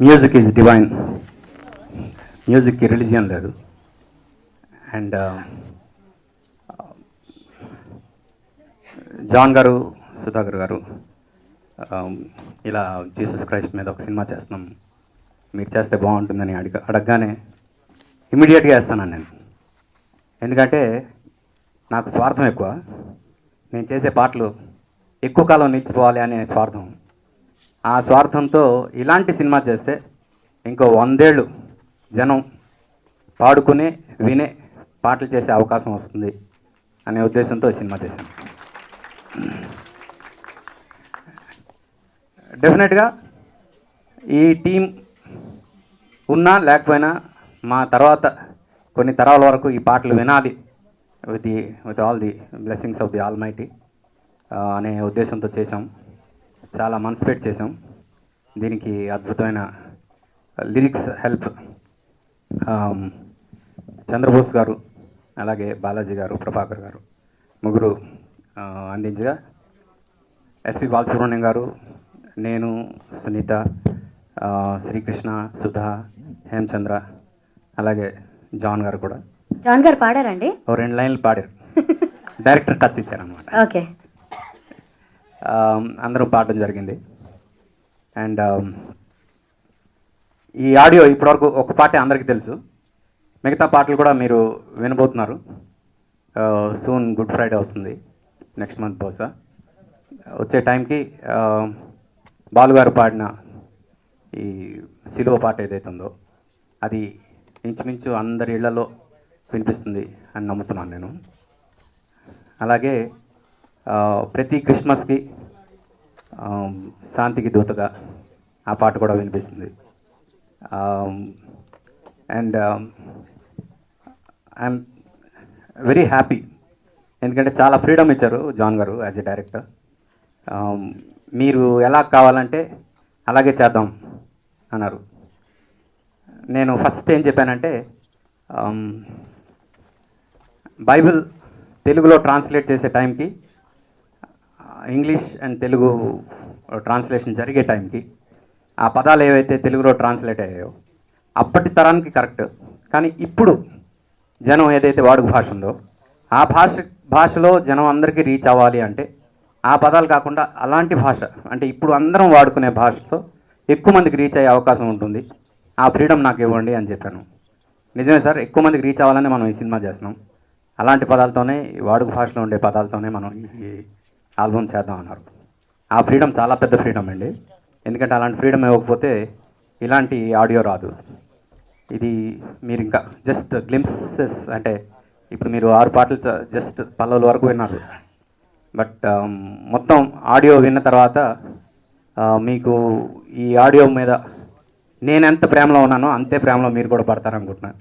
Music is divine మ్యూజిక్కి religion లేదు and John గారు సుధాకర్ గారు um, ఇలా జీసస్ క్రైస్ట్ మీద ఒక సినిమా చేస్తున్నాం. మీరు చేస్తే బాగుంటుందని అడిగ అడగగానే ఇమీడియట్గా వేస్తాను నేను. ఎందుకంటే నాకు స్వార్థం ఎక్కువ. నేను చేసే పాటలు ఎక్కువ కాలం నిలిచిపోవాలి అనే స్వార్థం. ఆ స్వార్థంతో ఇలాంటి సినిమా చేస్తే ఇంకో వందేళ్ళు జనం పాడుకునే వినే పాటలు చేసే అవకాశం వస్తుంది అనే ఉద్దేశంతో ఈ సినిమా చేశాను. డెఫినెట్గా ఈ టీం ఉన్నా లేకపోయినా మా తర్వాత కొన్ని తరాల వరకు ఈ పాటలు వినాలి. With the with all the blessings of the almighty అనే ఉద్దేశంతో చేసాం చాలా మనసు పెట్టి చేసాం దీనికి అద్భుతమైన లిరిక్స్ హెల్ప్ చంద్రబోస్ గారు అలాగే బాలాజీ గారు ప్రభాకర్ గారు ముగ్గురు అందించగా ఎస్పి బాలసుబ్రహ్మణ్యం గారు నేను సునీత శ్రీకృష్ణ సుధా హేమచంద్ర అలాగే జాన్ గారు కూడా. జాన్ గారు పాడారండి? ఓ రెండు లైన్లు పాడారు. డైరెక్టర్ టచ్ ఇచ్చారనమాట ఓకే. అందరూ పాడడం జరిగింది. అండ్ ఈ ఆడియో ఇప్పటివరకు ఒక పాటే అందరికీ తెలుసు. మిగతా పాటలు కూడా మీరు వినబోతున్నారు. సూన్ గుడ్ ఫ్రైడే వస్తుంది నెక్స్ట్ మంత్ బహుశా. వచ్చే టైంకి బాలుగారు పాడిన ఈ సిలువ పాట ఏదైతే ఉందో అది ఇంచుమించు అందరి ఇళ్ళలో వినిపిస్తుంది అని నమ్ముతున్నాను నేను. అలాగే ప్రతి క్రిస్మస్కి శాంతికి దూతగా ఆ పాట కూడా వినిపిస్తుంది. And I'm very happy. ఎందుకంటే చాలా ఫ్రీడమ్ ఇచ్చారు జాన్ గారు యాజ్ ఎ డైరెక్టర్. మీరు ఎలా కావాలంటే అలాగే చేద్దాం అన్నారు. నేను ఫస్ట్ ఏం చెప్పానంటే బైబిల్ తెలుగులో ట్రాన్స్లేట్ చేసే టైంకి ఇంగ్లీష్ అండ్ తెలుగు ట్రాన్స్లేషన్ జరిగే టైంకి ఆ పదాలు ఏవైతే తెలుగులో ట్రాన్స్లేట్ అయ్యాయో అప్పటి తరానికి కరెక్ట్. కానీ ఇప్పుడు జనం ఏదైతే వాడుక భాష ఉందో ఆ భాష భాషలో జనం అందరికీ రీచ్ అవ్వాలి అంటే ఆ పదాలు కాకుండా అలాంటి భాష అంటే ఇప్పుడు అందరం వాడుకునే భాషతో ఎక్కువ మందికి రీచ్ అయ్యే అవకాశం ఉంటుంది. ఆ ఫ్రీడమ్ నాకు ఇవ్వండి అని చెప్పాను. నిజమే సార్ ఎక్కువ మందికి రీచ్ అవ్వాలని మనం ఈ సినిమా చేస్తున్నాం. అలాంటి పదాలతోనే ఈ వాడుక భాషలో ఉండే పదాలతోనే మనం ఈ ఆల్బమ్ చేద్దాం అన్నారు. ఆ ఫ్రీడమ్ చాలా పెద్ద ఫ్రీడమ్ అండి. ఎందుకంటే అలాంటి ఫ్రీడమ్ ఇవ్వకపోతే ఇలాంటి ఆడియో రాదు. ఇది మీరు ఇంకా జస్ట్ గ్లిమ్సెస్ అంటే ఇప్పుడు మీరు ఆరు పాటలు జస్ట్ పల్లవుల వరకు విన్నారు. బట్ మొత్తం ఆడియో విన్న తర్వాత మీకు ఈ ఆడియో మీద నేను ఎంత ప్రేమలో ఉన్నానో అంతే ప్రేమలో మీరు కూడా పడతారనుకుంటున్నాను